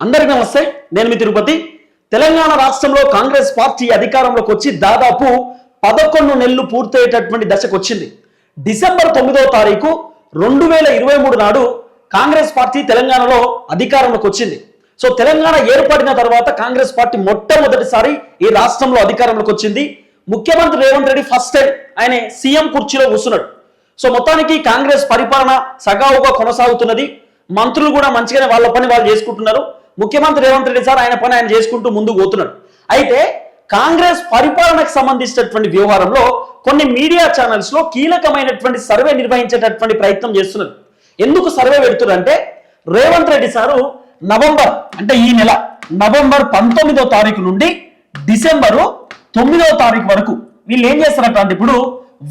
అందరికీ నమస్తే నేను మీ తిరుపతి. తెలంగాణ రాష్ట్రంలో కాంగ్రెస్ పార్టీ అధికారంలోకి వచ్చి దాదాపు పదకొండు నెలలు పూర్తయ్యేటటువంటి దశకు వచ్చింది. డిసెంబర్ తొమ్మిదవ తారీఖు రెండు వేల ఇరవై మూడు నాడు కాంగ్రెస్ పార్టీ తెలంగాణలో అధికారంలోకి వచ్చింది. సో తెలంగాణ ఏర్పడిన తర్వాత కాంగ్రెస్ పార్టీ మొట్టమొదటిసారి ఈ రాష్ట్రంలో అధికారంలోకి వచ్చింది. ముఖ్యమంత్రి రేవంత్ రెడ్డి ఫస్ట్ టైం ఆయన సీఎం కుర్చీలో కూర్చున్నాడు. సో మొత్తానికి కాంగ్రెస్ పరిపాలన సగావుగా కొనసాగుతున్నది. మంత్రులు కూడా మంచిగానే వాళ్ళ పని వాళ్ళు చేసుకుంటున్నారు. ముఖ్యమంత్రి రేవంత్ రెడ్డి సార్ ఆయన పని ఆయన చేసుకుంటూ ముందుకు పోతున్నాడు. అయితే కాంగ్రెస్ పరిపాలనకు సంబంధించినటువంటి వ్యవహారంలో కొన్ని మీడియా ఛానల్స్లో కీలకమైనటువంటి సర్వే నిర్వహించేటటువంటి ప్రయత్నం చేస్తున్నారు. ఎందుకు సర్వే పెడుతున్నారంటే రేవంత్ రెడ్డి సారు నవంబర్ అంటే ఈ నెల నవంబర్ పంతొమ్మిదో తారీఖు నుండి డిసెంబరు తొమ్మిదవ తారీఖు వరకు వీళ్ళు ఏం చేస్తారట అంటే ఇప్పుడు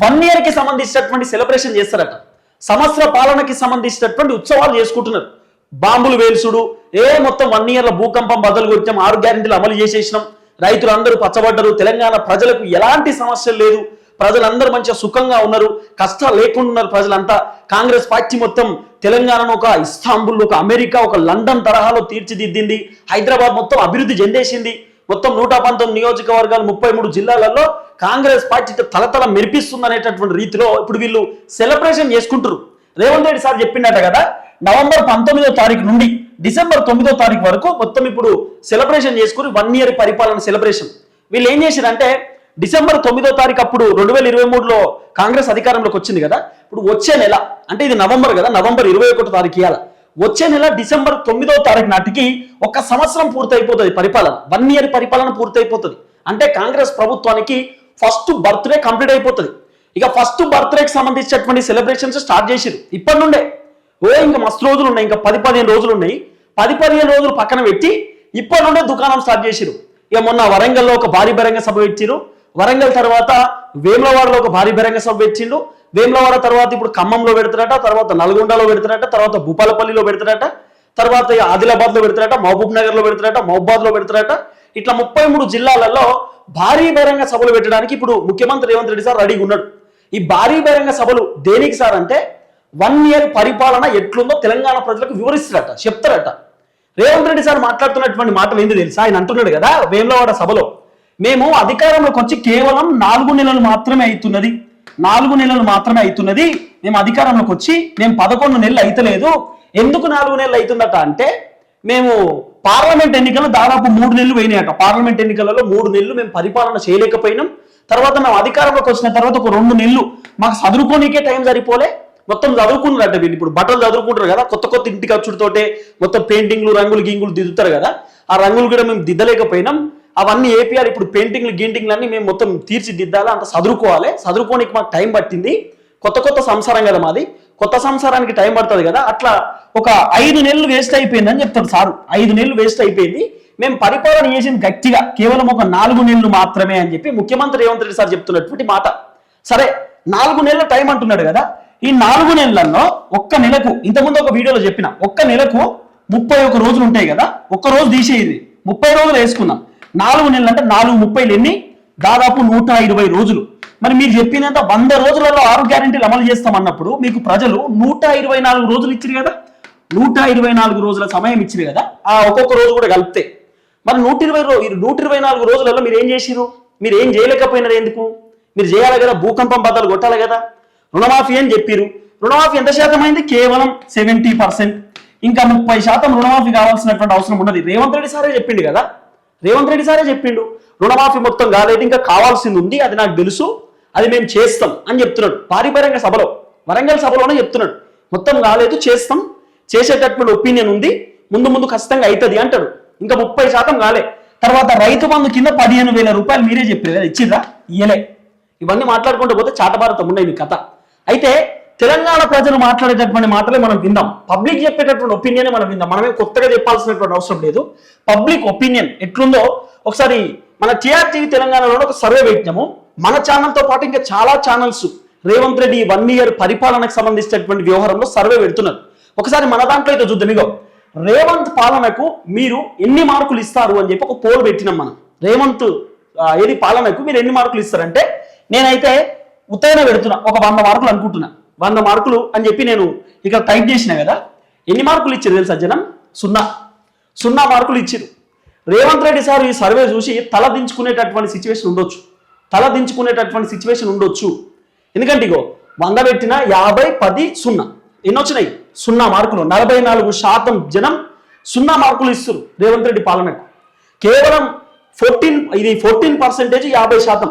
వన్ ఇయర్కి సంబంధించినటువంటి సెలబ్రేషన్ చేస్తారట. సంవత్సర పాలనకి సంబంధించినటువంటి ఉత్సవాలు చేసుకుంటున్నారు. బాంబులు వేల్చుడు ఏ మొత్తం వన్ ఇయర్ల భూకంపం బదులు కొట్టాం ఆరు గ్యారెంటీలు అమలు చేసేసినాం. రైతులందరూ పచ్చబడ్డరు. తెలంగాణ ప్రజలకు ఎలాంటి సమస్యలు లేదు. ప్రజలందరూ మంచిగా సుఖంగా ఉన్నారు. కష్టాలు లేకుండా ఉన్నారు ప్రజలంతా. కాంగ్రెస్ పార్టీ మొత్తం తెలంగాణను ఒక ఇస్తాంబుల్ ఒక అమెరికా ఒక లండన్ తరహాలో తీర్చిదిద్దింది. హైదరాబాద్ మొత్తం అభివృద్ధి చెందేసింది. మొత్తం నూట పంతొమ్మిది నియోజకవర్గాలు ముప్పై మూడు జిల్లాలలో కాంగ్రెస్ పార్టీ తలతల మెరిపిస్తుంది అనేటటువంటి రీతిలో ఇప్పుడు వీళ్ళు సెలబ్రేషన్ చేసుకుంటారు రేవంత్ రెడ్డి సార్ చెప్పిండట కదా నవంబర్ పంతొమ్మిదో తారీఖు నుండి డిసెంబర్ తొమ్మిదో తారీఖు వరకు మొత్తం ఇప్పుడు సెలబ్రేషన్ చేసుకుని వన్ ఇయర్ పరిపాలన సెలబ్రేషన్ వీళ్ళు ఏం చేశారంటే డిసెంబర్ తొమ్మిదో తారీఖు అప్పుడు రెండు వేల ఇరవై మూడులో కాంగ్రెస్ అధికారంలోకి వచ్చింది కదా ఇప్పుడు వచ్చే నెల అంటే ఇది నవంబర్ కదా నవంబర్ ఇరవై ఒకటో తారీఖు ఇవ్వాలి వచ్చే నెల డిసెంబర్ తొమ్మిదో తారీఖు నాటికి ఒక సంవత్సరం పూర్తయిపోతుంది పరిపాలన. వన్ ఇయర్ పరిపాలన పూర్తయిపోతుంది. అంటే కాంగ్రెస్ ప్రభుత్వానికి ఫస్ట్ బర్త్డే కంప్లీట్ అయిపోతుంది. ఇక ఫస్ట్ బర్త్డేకి సంబంధించినటువంటి సెలబ్రేషన్స్ స్టార్ట్ చేసిరు ఇప్పటి నుండే. ఓ ఇంకా మస్తు రోజులు ఉన్నాయి ఇంకా పది పదిహేను రోజులు ఉన్నాయి. పది పదిహేను రోజులు పక్కన పెట్టి ఇప్పటి నుండే దుకాణం స్టార్ట్ చేసిరు ఇక మొన్న వరంగల్లో ఒక భారీ బహిరంగ సభ పెట్టిరు వరంగల్ తర్వాత వేములవాడలో ఒక భారీ బహిరంగ సభ పెట్టిండు వేములవాడ తర్వాత ఇప్పుడు ఖమ్మంలో పెడతారట తర్వాత నల్గొండలో పెడతారట తర్వాత భూపాలపల్లిలో పెడతారట తర్వాత ఆదిలాబాద్లో ఆదిలాబాద్లో పెడతారట మహబూబ్ నగర్లో పెడతారట మహబాద్లో పెడతారట ఇట్లా ముప్పై మూడు జిల్లాలలో భారీ బహిరంగ సభలు పెట్టడానికి ఇప్పుడు ముఖ్యమంత్రి రేవంత్ రెడ్డి సార్ రెడీగా ఉన్నాడు. ఈ భారీ బహిరంగ సభలు దేనికి సార్ అంటే వన్ ఇయర్ పరిపాలన ఎట్లుందో తెలంగాణ ప్రజలకు వివరిస్తారట చెప్తారట. రేవంత్ రెడ్డి సార్ మాట్లాడుతున్నటువంటి మాటలు ఏంది తెలుసా? ఆయన అంటున్నాడు కదా వేములవాడ సభలో మేము అధికారంలోకి వచ్చి కేవలం నాలుగు నెలలు మాత్రమే అవుతున్నది నాలుగు నెలలు మాత్రమే అవుతున్నది మేము అధికారంలోకి వచ్చి మేము పదకొండు నెలలు అయితలేదు. ఎందుకు నాలుగు నెలలు అవుతుందట అంటే మేము పార్లమెంట్ ఎన్నికలు దాదాపు మూడు నెలలు పోయినాయట. పార్లమెంట్ ఎన్నికలలో మూడు నెలలు మేము పరిపాలన చేయలేకపోయినాం. తర్వాత మేము అధికారంలోకి వచ్చిన తర్వాత ఒక రెండు నెలలు మాకు చదువుకోనికే టైం సరిపోలే. మొత్తం చదువుకున్నారట వీళ్ళు. ఇప్పుడు బట్టలు చదువుకుంటారు కదా కొత్త కొత్త ఇంటికి వచ్చుడుతోటే మొత్తం పెయింటింగ్లు రంగులు గింగులు దిద్దుతారు కదా. ఆ రంగులు కూడా మేము దిద్దలేకపోయినాం. అవన్నీ ఏపీఆర్ ఇప్పుడు పెయింటింగ్లు గింటింగ్లు అన్ని మేము మొత్తం తీర్చిదిద్దాలి అంత చదువుకోవాలి చదువుకోనికి మాకు టైం పట్టింది. కొత్త కొత్త సంసారం కదా మాది. కొత్త సంసారానికి టైం పడుతుంది కదా. అట్లా ఒక ఐదు నెలలు వేస్ట్ అయిపోయింది అని చెప్తారు సారు. ఐదు నెలలు వేస్ట్ అయిపోయింది. మేము పరిపాలన చేసింది గట్టిగా. కేవలం ఒక నాలుగు నెలలు మాత్రమే అని చెప్పి ముఖ్యమంత్రి రేవంత్ రెడ్డి సార్ చెప్తున్నటువంటి మాట. సరే నాలుగు నెలల టైం అంటున్నాడు కదా. ఈ నాలుగు నెలల్లో ఒక్క నెలకు ఇంతకుముందు ఒక వీడియోలో చెప్పిన ఒక్క నెలకు ముప్పై ఒక రోజులు ఉంటాయి కదా? ఒక్క రోజు తీసేది ముప్పై రోజులు వేసుకున్నాం. నాలుగు నెలలు అంటే నాలుగు ముప్పైలు ఎన్ని? దాదాపు నూట ఇరవై రోజులు. మరి మీరు చెప్పినంత వంద రోజులలో ఆరు గ్యారెంటీలు అమలు చేస్తామన్నప్పుడు మీకు ప్రజలు నూట ఇరవై నాలుగు రోజులు ఇచ్చారు కదా? నూట ఇరవై నాలుగు రోజుల సమయం ఇచ్చారు కదా? ఆ ఒక్కొక్క రోజు కూడా కలిపితే. మరి నూట ఇరవై రో నూట ఇరవై నాలుగు రోజులలో మీరు ఏం చేసిరు? మీరు ఏం చేయలేకపోయినారు ఎందుకు? మీరు చేయాలి కదా? భూకంపం బద్దలు కొట్టాలి కదా? రుణమాఫీ అని చెప్పిరు రుణమాఫీ ఎంత శాతం అయింది? కేవలం సెవెంటీ పర్సెంట్. ఇంకా ముప్పై శాతం రుణమాఫీ కావాల్సినటువంటి అవసరం ఉన్నది. రేవంత్ రెడ్డి సారే చెప్పిండు కదా? రేవంత్ రెడ్డి సారే చెప్పిండు. రుణమాఫీ మొత్తం కాలేదు ఇంకా కావాల్సింది ఉంది అది నాకు తెలుసు అది మేము చేస్తాం అని చెప్తున్నాడు. పారిపరంగ సభలో వరంగల్ సభలోనే చెప్తున్నాడు. మొత్తం కాలేదు చేస్తాం. చేసేటటువంటి ఒపీనియన్ ఉంది. ముందు ముందు ఖచ్చితంగా అవుతుంది అంటాడు. ఇంకా ముప్పై శాతం కాలే. తర్వాత రైతు బంధు కింద పదిహేను వేల రూపాయలు మీరే చెప్పారు కదా ఇచ్చిర్రా? ఇయ్యలే. ఇవన్నీ మాట్లాడుకుంటూ పోతే చాటభారతం ఉన్నాయి మీ కథ. అయితే తెలంగాణ ప్రజలు మాట్లాడేటటువంటి మాటలే మనం విందాం పబ్లిక్ చెప్పేటటువంటి ఒపీనియన్ మనం విందాం మనమే కొత్తగా చెప్పాల్సినటువంటి అవసరం లేదు. పబ్లిక్ ఒపీనియన్ ఎట్లుందో ఒకసారి మన టీఆర్టీవీ తెలంగాణలో ఒక సర్వే పెట్టినాము. మన ఛానల్తో పాటు ఇంకా చాలా channels Revanth Reddy one year పరిపాలనకు సంబంధించినటువంటి వ్యవహారంలో సర్వే పెడుతున్నారు. ఒకసారి మన దాంట్లో అయితే చూద్దాం. ఇగో రేవంత్ పాలనకు మీరు ఎన్ని మార్కులు ఇస్తారు అని చెప్పి ఒక పోల్ పెట్టినాం మనం. రేవంత్ ఏది పాలనకు మీరు ఎన్ని మార్కులు ఇస్తారంటే నేనైతే ఉత్తైన పెడుతున్నా ఒక వంద మార్కులు అనుకుంటున్నా. వంద మార్కులు అని చెప్పి నేను ఇక్కడ టైప్ చేసిన కదా ఎన్ని మార్కులు ఇచ్చారు తెలుసా జనం? సున్నా. సున్నా మార్కులు ఇచ్చారు. రేవంత్ రెడ్డి సార్ ఈ సర్వే చూసి తల దించుకునేటటువంటి సిచ్యువేషన్ ఉండొచ్చు. తల దించుకునేటటువంటి సిచ్యువేషన్ ఉండొచ్చు. ఎందుకంటే ఇగో వంద పెట్టిన యాభై పది సున్నా. ఎన్ని వచ్చినాయి? సున్నా మార్కులు. నలభై నాలుగు శాతం జనం సున్నా మార్కులు ఇస్తారు రేవంత్ రెడ్డి పాలనకు. కేవలం ఫోర్టీన్ ఇది ఫోర్టీన్ పర్సెంటేజ్ యాభై శాతం.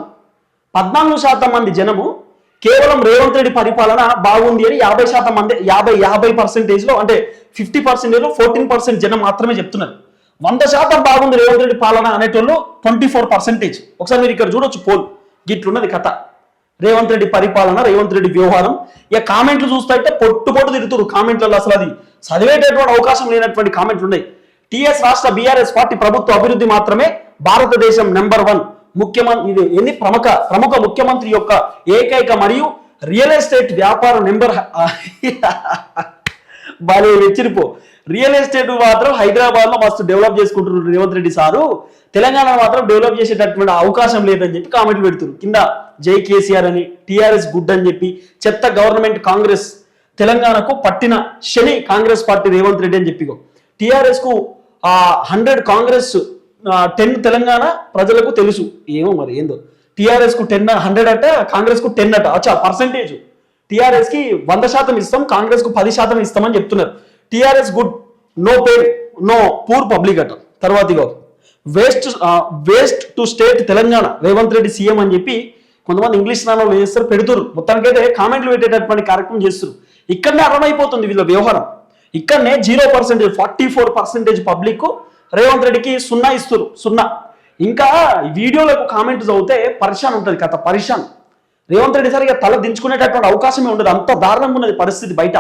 పద్నాలుగు శాతం మంది జనము కేవలం రేవంత్ రెడ్డి పరిపాలన బాగుంది అని యాభై శాతం మంది యాభై యాభై పర్సెంటేజ్లో అంటే ఫిఫ్టీ పర్సెంటేజ్లో ఫోర్టీన్ పర్సెంట్ జనం మాత్రమే చెప్తున్నారు. వంద శాతం బాగుంది రేవంత్ రెడ్డి పాలన అనేటోళ్ళు ట్వంటీ ఫోర్ పర్సెంటేజ్. ఒకసారి మీరు ఇక్కడ చూడొచ్చు పోల్. గిట్లున్నది కథ. రేవంత్ రెడ్డి పరిపాలన రేవంత్ రెడ్డి వ్యవహారం. ఇక కామెంట్లు చూస్తే పొట్టు పొట్టు తిరుగుతురు కామెంట్లలో అసలు అది చదివేటటువంటి అవకాశం లేనటువంటి కామెంట్లు ఉన్నాయి టిఎస్ రాష్ట్ర బీఆర్ఎస్ పార్టీ ప్రభుత్వ అభివృద్ధి మాత్రమే భారతదేశం నెంబర్ వన్. ముఖ్యమంత్రి ఇది ఎన్ని ప్రముఖ ప్రముఖ ముఖ్యమంత్రి యొక్క ఏకైక మరియు రియల్ ఎస్టేట్ వ్యాపార నెంబర్ బాలే వెచ్చిరిపో రియల్ ఎస్టేట్ మాత్రం హైదరాబాద్లో మస్తు డెవలప్ చేసుకుంటున్నారు రేవంత్ రెడ్డి సారు. తెలంగాణ మాత్రం డెవలప్ చేసేటటువంటి అవకాశం లేదని చెప్పి కామెంట్లు పెడుతున్నారు. కింద జై కేసీఆర్ అని టిఆర్ఎస్ గుడ్ అని చెప్పి చెత్త గవర్నమెంట్ కాంగ్రెస్ తెలంగాణకు పట్టిన శని కాంగ్రెస్ పార్టీ రేవంత్ రెడ్డి అని చెప్పి టిఆర్ఎస్కు ఆ హండ్రెడ్ కాంగ్రెస్ టెన్ తెలంగాణ ప్రజలకు తెలుసు. ఏమో మరి ఏందో. టిఆర్ఎస్కు టెన్ హండ్రెడ్ అట కాంగ్రెస్కు టెన్ అట. అచ్చా పర్సంటేజ్ టిఆర్ఎస్కి వంద శాతం ఇస్తాం కాంగ్రెస్కు పది శాతం ఇస్తామని చెప్తున్నారు. TRS good. No pay no poor public అట. తర్వాత ఇగో. Waste waste to state Telangana. Revanth Reddy CM అని చెప్పి కొంతమంది ఇంగ్లీష్ నాన్నలు చేస్తారు? పెడుతురు మొత్తానికైతే కామెంట్లు పెట్టేటటువంటి కార్యక్రమం చేస్తారు ఇక్కడనే అర్థమైపోతుంది వీళ్ళ వ్యవహారం. ఇక్కడనే zero percentage forty four percentage public Revanth రెడ్డికి సున్నా ఇస్తారు సున్నా. ఇంకా వీడియోలకు కామెంట్ చదివితే పరిశాన్ ఉంటుంది కథ పరిశాన్. రేవంత్ రెడ్డి సార్ ఇక తల దించుకునేటటువంటి అవకాశమే ఉండదు అంత దారుణంగా ఉన్నది పరిస్థితి బయట.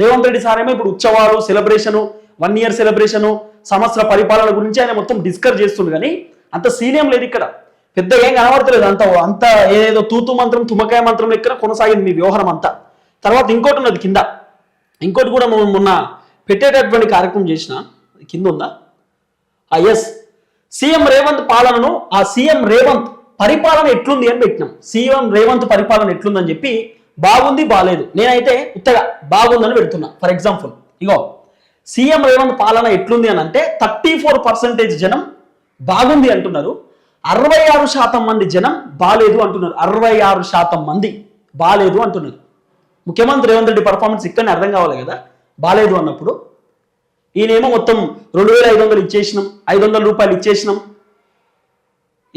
రేవంత్ రెడ్డి సార్ ఏమో ఇప్పుడు ఉత్సవాలు సెలబ్రేషను వన్ ఇయర్ సెలబ్రేషను సంవత్సర పరిపాలన గురించి ఆయన మొత్తం డిస్కస్ చేస్తుండు కానీ అంత సీనియం లేదు ఇక్కడ. పెద్ద ఏం కనబడతలేదు అంత అంత ఏదో తూతు మంత్రం తుమ్మకాయ మంత్రం లెక్కన కొనసాగింది మీ వ్యవహారం అంతా. తర్వాత ఇంకోటి ఉన్నది కింద. ఇంకోటి కూడా మొన్న పెట్టేటటువంటి కార్యక్రమం చేసిన కింద ఉందా? ఆ ఎస్ సీఎం రేవంత్ పాలనను ఆ సీఎం రేవంత్ పరిపాలన ఎట్లుంది అని పెట్టినాం. సీఎం రేవంత్ పరిపాలన ఎట్లుందని చెప్పి బాగుంది బాగాలేదు నేనైతే ఉత్తగా బాగుందని పెడుతున్నా. ఫర్ ఎగ్జాంపుల్ ఇగో సీఎం రేవంత్ పాలన ఎట్లుంది అని అంటే థర్టీ ఫోర్ పర్సెంటేజ్ జనం బాగుంది అంటున్నారు. అరవై ఆరు శాతం మంది జనం బాలేదు అంటున్నారు. అరవై ఆరు శాతం మంది బాగాలేదు అంటున్నారు. ముఖ్యమంత్రి రేవంత్ రెడ్డి పర్ఫార్మెన్స్ ఇక్కడనే అర్థం కావాలి కదా? బాలేదు అన్నప్పుడు. ఈయనేమో మొత్తం రెండు వేల ఐదు వందలు ఇచ్చేసినాం ఐదు వందల రూపాయలు ఇచ్చేసినాం.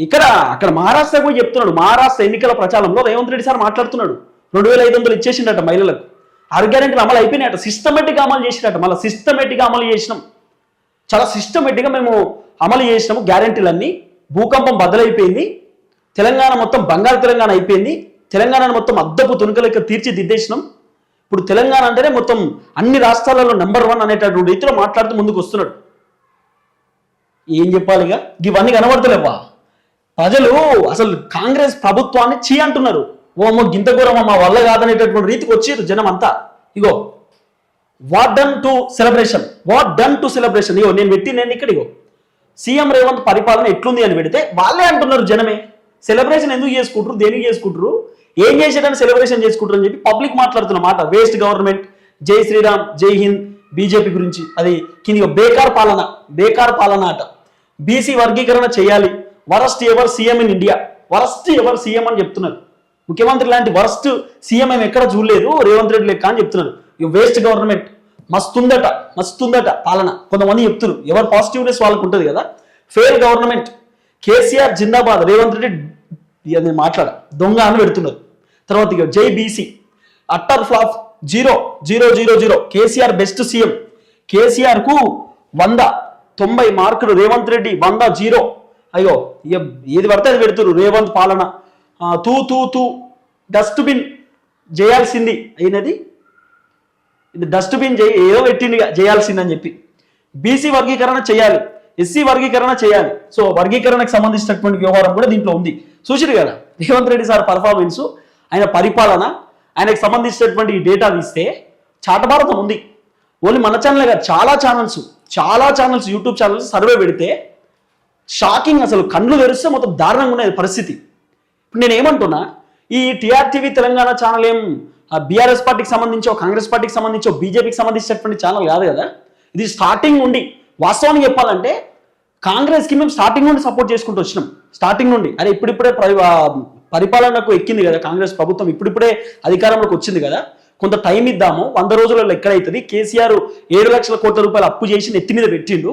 ఇక్కడ అక్కడ మహారాష్ట్ర కూడా చెప్తున్నాడు మహారాష్ట్ర ఎన్నికల ప్రచారంలో రేవంత్ రెడ్డి సార్ మాట్లాడుతున్నాడు. రెండు వేల ఐదు వందలు ఇచ్చేసిండట మహిళలకు. ఆర్గానిక్ అమలు అయిపోయినాయట సిస్టమేటిక్గా అమలు చేసినట్ట మళ్ళీ సిస్టమేటిక్గా అమలు చేసినాం. చాలా సిస్టమేటిక్గా మేము అమలు చేసినాము గ్యారెంటీలన్నీ. భూకంపం బద్దలైపోయింది తెలంగాణ మొత్తం బంగారు తెలంగాణ అయిపోయింది తెలంగాణను మొత్తం అద్దపు తుణుకలకి తీర్చిదిద్దేసినాం. ఇప్పుడు తెలంగాణ అంటేనే మొత్తం అన్ని రాష్ట్రాలలో నెంబర్ వన్ అనేటటువంటి రీతిలో మాట్లాడుతూ ముందుకు వస్తున్నాడు. ఏం చెప్పాలి ఇవన్నీ కనబడతలేవా? ప్రజలు అసలు కాంగ్రెస్ ప్రభుత్వాన్ని చీ అంటున్నారు. ఓ అమ్మ గింత ఘోరమ్మ మా వల్ల కాదనేటటువంటి రీతికి వచ్చారు జనం అంతా ఇగో what done to celebration what done to celebration ఇగో నేను పెట్టి నేను ఇక్కడ ఇగో. సీఎం రేవంత్ పరిపాలన ఎట్లుంది అని పెడితే వాళ్ళే అంటున్నారు జనమే. సెలబ్రేషన్ ఎందుకు చేసుకుంటారు? దేనికి చేసుకుంటారు? ఏం చేసేటని సెలబ్రేషన్ చేసుకుంటారని చెప్పి పబ్లిక్ మాట్లాడుతున్న మాట. వేస్ట్ గవర్నమెంట్ జై శ్రీరామ్ జై హింద్ బీజేపీ గురించి. అది కింది బేకార్ పాలన బేకార్ పాలన అట. బీసీ వర్గీకరణ చేయాలి. Worst ever CM in India worst ever CM అని చెప్తున్నారు. ముఖ్యమంత్రి లాంటి వరస్ట్ సీఎం ఏం ఎక్కడ చూడలేదు. రేవంత్ రెడ్డి లెక్క అని చెప్తున్నారు. వేస్ట్ గవర్నమెంట్ మస్తుందట మస్తుందట పాలన. కొంతమంది చెప్తున్నారు. ఎవరు పాజిటివ్నెస్ వాళ్ళకు ఉంటుంది కదా. ఫెయిల్ గవర్నమెంట్ కేసీఆర్ జిందాబాద్ రేవంత్ రెడ్డి అది మాట్లాడ దొంగ అని పెడుతున్నారు. తర్వాత ఇక JBC. Utter flop zero zero zero zero. KCR best CM. కేసీఆర్కు వంద తొంభై మార్కులు రేవంత్ రెడ్డి వంద జీరో. అయ్యో ఏది పడితే అది పెడుతురు రేవంత్ పాలన. తూ తూ తూ. డస్ట్బిన్ చేయాల్సింది అయినది. ఇది డస్ట్బిన్ చేయ ఏదో పెట్టింది చేయాల్సిందని చెప్పి. బీసీ వర్గీకరణ చేయాలి. ఎస్సీ వర్గీకరణ చేయాలి. సో వర్గీకరణకు సంబంధించినటువంటి వ్యవహారం కూడా దీంట్లో ఉంది. చూసిరు కదా రేవంత్ రెడ్డి సార్ పర్ఫార్మెన్స్ ఆయన పరిపాలన ఆయనకు సంబంధించినటువంటి ఈ డేటా తీస్తే చాటభారతం ఉంది. ఓన్లీ మన ఛానల్ కాదు చాలా ఛానల్స్ చాలా ఛానల్స్ యూట్యూబ్ ఛానల్స్ సర్వే పెడితే షాకింగ్ అసలు కళ్ళు తెరిస్తే మొత్తం దారుణంగా ఉన్నది పరిస్థితి. ఇప్పుడు నేను ఏమంటున్నా ఈ టీఆర్టీవీ తెలంగాణ ఛానల్ ఏం బీఆర్ఎస్ పార్టీకి సంబంధించో కాంగ్రెస్ పార్టీకి సంబంధించో బీజేపీకి సంబంధించినటువంటి ఛానల్ కాదు కదా? ఇది స్టార్టింగ్ ఉండి వాస్తవానికి చెప్పాలంటే కాంగ్రెస్కి మేము స్టార్టింగ్ నుండి సపోర్ట్ చేసుకుంటూ వచ్చినాం. స్టార్టింగ్ నుండి అరే ఇప్పుడిప్పుడే పరిపాలనకు ఎక్కింది కదా కాంగ్రెస్ ప్రభుత్వం. ఇప్పుడిప్పుడే అధికారంలోకి వచ్చింది కదా. కొంత టైం ఇద్దాము. వంద రోజులలో ఎక్కడైతుంది? కేసీఆర్ ఏడు లక్షల కోట్ల రూపాయలు అప్పు చేసి నెత్తి మీద పెట్టిండు.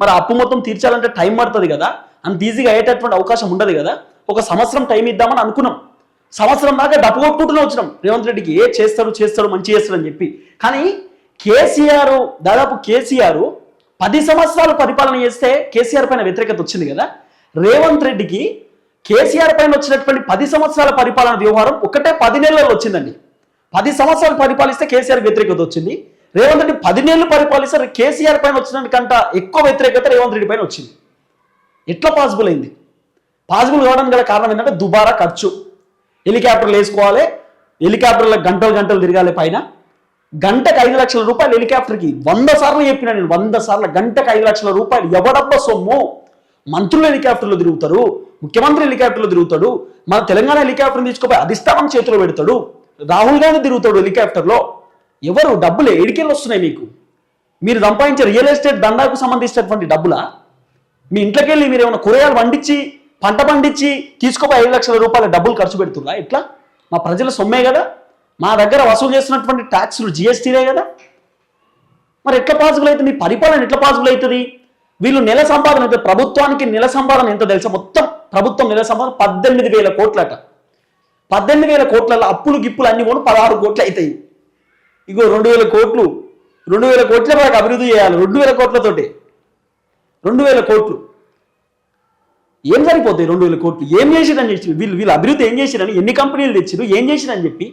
మరి అప్పు మొత్తం తీర్చాలంటే టైం పడుతుంది కదా. అంత ఈజీగా అయ్యేటటువంటి అవకాశం ఉండదు కదా. ఒక సంవత్సరం టైం ఇద్దామని అనుకున్నాం. సంవత్సరం దాకా డబ్బు కొట్టుకుంటూనే వచ్చినాం. రేవంత్ రెడ్డికి ఏ చేస్తారు చేస్తారు మంచి చేస్తాడు అని చెప్పి. కానీ కేసీఆర్ దాదాపు కేసీఆర్ పది సంవత్సరాలు పరిపాలన చేస్తే కేసీఆర్ పైన వ్యతిరేకత వచ్చింది కదా. రేవంత్ రెడ్డికి కేసీఆర్ పైన వచ్చినటువంటి పది సంవత్సరాల పరిపాలన వ్యవహారం ఒకటే పది నెలల్లో వచ్చిందండి. పది సంవత్సరాలు పరిపాలిస్తే కేసీఆర్ వ్యతిరేకత వచ్చింది. రేవంత్ రెడ్డి పది నెలలు పరిపాలిస్తే కేసీఆర్ పైన వచ్చినకంట ఎక్కువ వ్యతిరేకత రేవంత్ రెడ్డి పైన వచ్చింది. ఎట్లా పాసిబుల్ అయింది? పాసిబుల్ కావడానికి గల కారణం ఏంటంటే దుబారా ఖర్చు. హెలికాప్టర్లు వేసుకోవాలి. హెలికాప్టర్ల గంటలు గంటలు తిరగాలి పైన. గంటకు ఐదు లక్షల రూపాయలు హెలికాప్టర్కి. వంద సార్లు చెప్పిన నేను వంద సార్లు గంటకు ఐదు లక్షల రూపాయలు. ఎవడబ్బ సొమ్ము? మంత్రులు హెలికాప్టర్లో తిరుగుతారు ముఖ్యమంత్రి హెలికాప్టర్లో తిరుగుతాడు మన తెలంగాణ హెలికాప్టర్ని తీసుకుపోయి అధిష్టానం చేతిలో పెడతాడు రాహుల్ గాంధీ తిరుగుతాడు హెలికాప్టర్లో. ఎవరు? డబ్బులు ఎడికెళ్ళి వస్తున్నాయి మీకు. మీరు సంపాదించే రియల్ ఎస్టేట్ దండాకు సంబంధించినటువంటి డబ్బులా? మీ ఇంట్లోకి వెళ్ళి మీరు ఏమైనా కూరగాయలు పండించి పంట పండించి తీసుకుపోయి ఐదు లక్షల రూపాయల డబ్బులు ఖర్చు పెడుతుందా ఎట్లా? మా ప్రజల సొమ్మే కదా. మా దగ్గర వసూలు చేస్తున్నటువంటి ట్యాక్సులు జిఎస్టీలే కదా. మరి ఎట్లా పాసిబుల్ అవుతుంది? పరిపాలన ఎట్లా పాసిబుల్ అవుతుంది? వీళ్ళు నెల సంపాదన అయితే ప్రభుత్వానికి నెల సంపాదన ఎంత తెలుసా? మొత్తం ప్రభుత్వం నెల సంపాదన పద్దెనిమిది వేల కోట్లట. పద్దెనిమిది వేల కోట్లలో అప్పులు గిప్పులు అన్ని కూడా పదహారు కోట్లు అవుతాయి. ఇగో రెండు వేల కోట్లు. రెండు వేల కోట్ల వరకు అభివృద్ధి చేయాలి. రెండు వేల కోట్లతోటి. రెండు వేల కోట్లు. ఏం సరిపోతాయి రెండు వేల కోట్లు? ఏం చేసిరని చెప్పి వీళ్ళు వీళ్ళు అభివృద్ధి ఏం చేసిరని ఎన్ని కంపెనీలు తెచ్చిరు ఏం చేసిరని చెప్పి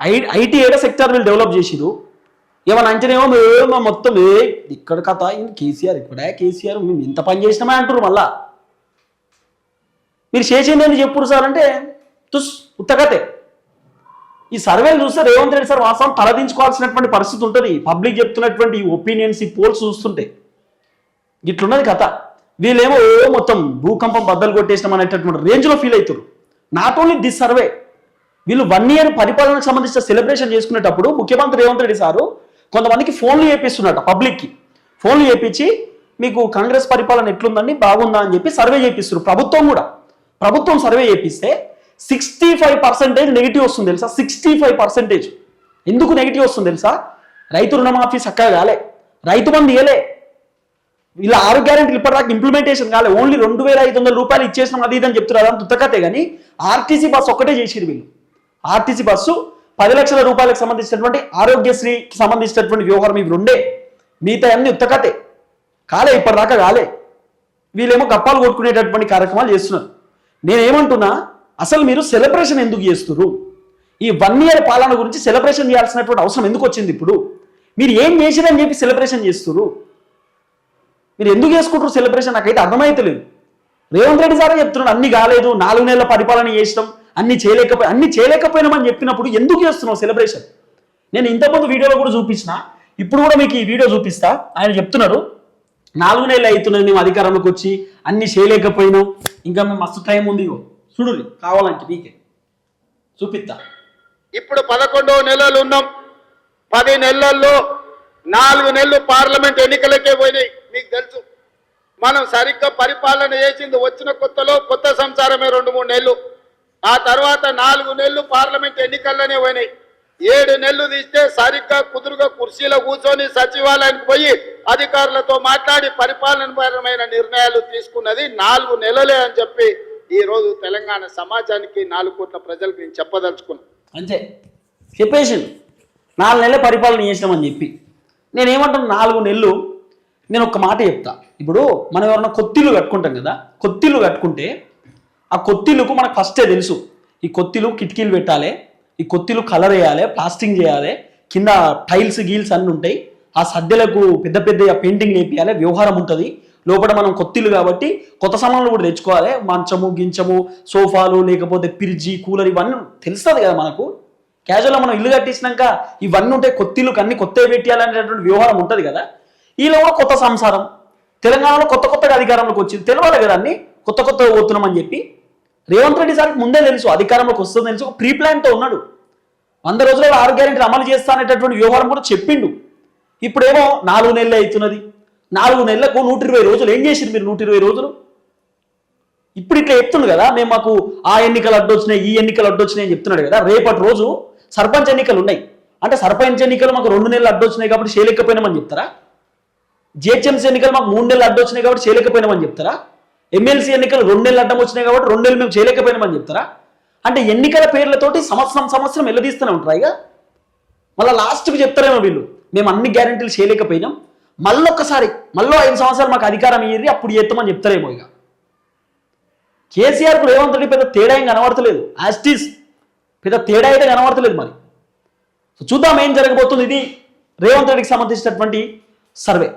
ఐ ఐటీ ఏడా సెక్టర్ వీళ్ళు డెవలప్ చేసిరు ఏమన్నా అంటేనేమో మేము మొత్తం ఏ? ఇక్కడ కథ కేసీఆర్ ఇక్కడే కేసీఆర్ మేము ఇంత పని చేసినామా అంటారు మళ్ళా? మీరు చేసింది ఏంటి చెప్పుడు సార్ అంటే తుస్ ఉత్తకతే ఈ సర్వేలు చూస్తే రేవంత్ రెడ్డి సార్ వాస్తవం తలదించుకోవాల్సినటువంటి పరిస్థితి ఉంటుంది. పబ్లిక్ చెప్తున్నటువంటి ఈ ఒపీనియన్స్ ఈ పోల్స్ చూస్తుంటే. ఇట్లున్నది కథ. వీళ్ళేమో మొత్తం భూకంపం బద్దలు కొట్టేసినాం అనేటటువంటి రేంజ్లో ఫీల్ అవుతారు నాట్ ఓన్లీ దిస్ సర్వే వీళ్ళు వన్ ఇయర్ పరిపాలనకు సంబంధించిన సెలబ్రేషన్ చేసుకునేటప్పుడు ముఖ్యమంత్రి రేవంత్ రెడ్డి సారు కొంతమందికి ఫోన్లు చేపిస్తున్నట్ట పబ్లిక్కి. ఫోన్లు చేపించి మీకు కాంగ్రెస్ పరిపాలన ఎట్లుందండి? బాగుందా? అని చెప్పి సర్వే చేపిస్తారు ప్రభుత్వం కూడా. ప్రభుత్వం సర్వే చేపిస్తే సిక్స్టీ ఫైవ్ పర్సెంటేజ్ నెగిటివ్ వస్తుంది తెలుసా? Sixty five percentage. ఎందుకు నెగిటివ్ వస్తుంది తెలుసా? రైతు రుణమాఫీ చక్కగా కాలే. రైతు మంది ఇయలే వీళ్ళ ఆరు గ్యారెంటీలు ఇప్పటిదాకా ఇంప్లిమెంటేషన్ కాలే. ఓన్లీ రెండు వేల ఐదు వందల రూపాయలు ఇచ్చేసినాం అది ఇది చెప్తున్నారు అదంతా ఉత్తకతే కానీ ఆర్టీసీ బస్సు ఒక్కటే చేసిరు వీళ్ళు. ఆర్టీసీ బస్సు పది లక్షల రూపాయలకు సంబంధించినటువంటి ఆరోగ్యశ్రీకి సంబంధించినటువంటి వ్యవహారం ఇవి రెండే. మిగతా అన్ని ఉత్తకతే కాలే ఇప్పటిదాకా కాలే. వీళ్ళేమో గప్పాలు కొట్టుకునేటటువంటి కార్యక్రమాలు చేస్తున్నారు. నేనేమంటున్నా అసలు మీరు సెలబ్రేషన్ ఎందుకు చేస్తున్నారు ఈ వన్ ఇయర్ పాలన గురించి సెలబ్రేషన్ చేయాల్సినటువంటి అవసరం ఎందుకు వచ్చింది ఇప్పుడు? మీరు ఏం చేసిరని చెప్పి సెలబ్రేషన్ చేస్తున్నారు మీరు ఎందుకు చేసుకుంటారు సెలబ్రేషన్? నాకైతే అర్థమైతలేదు. రేవంత్ రెడ్డి సారే చెప్తున్నాడు అన్ని కాలేదు నాలుగు నెలల పరిపాలన చేసినాం అన్ని చేయలేకపోయి అన్ని చేయలేకపోయినామని చెప్పినప్పుడు ఎందుకు చేస్తున్నావు సెలబ్రేషన్ నేను ఇంతకుముందు వీడియోలో కూడా చూపించిన. ఇప్పుడు కూడా మీకు ఈ వీడియో చూపిస్తా. ఆయన చెప్తున్నారు నాలుగు నెలలు అవుతున్నది మేము అధికారంలోకి వచ్చి అన్ని చేయలేకపోయినాం. ఇంకా మేము మస్తు టైం ఉంది చూడు కావాలంటే మీకే చూపిస్తా. ఇప్పుడు పదకొండవ నెలలు ఉన్నాం. పది నెలల్లో నాలుగు నెలలు పార్లమెంట్ ఎన్నికలకే పోయినాయి. మీకు తెలుసు. మనం సరిగ్గా పరిపాలన చేసింది వచ్చిన కొత్తలో కొత్త సంసారమే రెండు మూడు నెలలు. ఆ తర్వాత నాలుగు నెలలు పార్లమెంట్ ఎన్నికల్లోనే పోయినాయి. ఏడు నెలలు తీస్తే సరిగ్గా కుదురుగా కుర్చీలో కూర్చొని సచివాలయానికి పోయి అధికారులతో మాట్లాడి పరిపాలనపరమైన నిర్ణయాలు తీసుకున్నది నాలుగు నెలలే అని చెప్పి ఈరోజు తెలంగాణ సమాజానికి నాలుగు కోట్ల ప్రజలకు నేను చెప్పదలుచుకున్నాను అంతే. చెప్పేసి నాలుగు నెలల పరిపాలన చేసినామని చెప్పి. నేనేమంటాను నాలుగు నెలలు నేను ఒక మాట చెప్తా. ఇప్పుడు మనం ఎవరన్నా కొత్తిల్లు కట్టుకుంటాం కదా కొత్తిల్లు కట్టుకుంటే ఆ కొత్తిల్లుకు మనకు ఫస్టే తెలుసు. ఈ కొత్తిలు కిటికీలు పెట్టాలి ఈ కొత్తిలు కలర్ వేయాలి ప్లాస్టింగ్ చేయాలి కింద టైల్స్ గీల్స్ అన్నీ ఉంటాయి. ఆ సద్యలకు పెద్ద పెద్ద పెయింటింగ్ వేపియాలి వ్యవహారం ఉంటుంది. లోపల మనం కొత్తిల్లు కాబట్టి కొత్త సామాన్లు కూడా తెచ్చుకోవాలి. మంచము గించము సోఫాలు లేకపోతే పిరిజి కూలర్ ఇవన్నీ తెలుస్తుంది కదా మనకు. క్యాజువల్గా మనం ఇల్లు కట్టించినాక ఇవన్నీ ఉంటాయి కొత్తిల్లుకు అన్ని కొత్తవి పెట్టాలనేటటువంటి వ్యవహారం ఉంటుంది కదా. ఈలో కూడా కొత్త సంసారం. తెలంగాణలో కొత్త కొత్తగా అధికారంలోకి వచ్చింది. తెలవాలి కదా అన్ని? కొత్త కొత్తగా పోతున్నామని చెప్పి రేవంత్ రెడ్డి సార్కి ముందే తెలుసు అధికారంలోకి వస్తుందని తెలుసు. ప్రీ ప్లాన్తో ఉన్నాడు. వంద రోజులలో ఆరు గ్యారెంటీలు అమలు చేస్తా అనేటటువంటి వ్యవహారం కూడా చెప్పిండు. ఇప్పుడేమో నాలుగు నెలలు అవుతున్నది. నాలుగు నెలలకు నూట ఇరవై రోజులు. ఏం చేసింది మీరు నూట ఇరవై రోజులు? ఇప్పుడు ఇట్లా చెప్తుండు కదా మేము మాకు ఆ ఎన్నికలు అడ్డొచ్చినాయి ఈ ఎన్నికలు అడ్డొచ్చినాయి అని చెప్తున్నాడు కదా. రేపటి రోజు సర్పంచ్ ఎన్నికలు ఉన్నాయి. అంటే సర్పంచ్ ఎన్నికలు మాకు రెండు నెలలు అడ్డొచ్చినాయి కాబట్టి చేయలేకపోయినామని చెప్తారా? జిహెచ్ఎంసీ ఎన్నికలు మాకు మూడు నెలలు అడ్డొచ్చినాయి కాబట్టి చేయలేకపోయినామని చెప్తారా? ఎమ్మెల్సీ ఎన్నికలు రెండు నెలలు అడ్డం వచ్చినాయి కాబట్టి రెండు నెలలు మేము చేయలేకపోయినామని చెప్తారా? అంటే ఎన్నికల పేర్లతోటి సంవత్సరం సంవత్సరం వెళ్ళదీస్తూనే ఉంటారు ఇక? మళ్ళీ లాస్ట్కి చెప్తారేమో వీళ్ళు. మేము అన్ని గ్యారెంటీలు చేయలేకపోయినాం. మళ్ళీ ఒక్కసారి మళ్ళీ ఐదు సంవత్సరాలు మాకు అధికారం ఇయ్యి అప్పుడు చేస్తామని చెప్తారేమో ఇక. కేసీఆర్కు రేవంత్ రెడ్డి పెద్ద తేడా ఏం కనబడతలేదు. యాస్టీస్ పెద్ద తేడా అయితే కనబడతలేదు మరి. సో చూద్దాం ఏం జరగబోతుంది ఇది. రేవంత్ రెడ్డికి సంబంధించినటువంటి సర్వే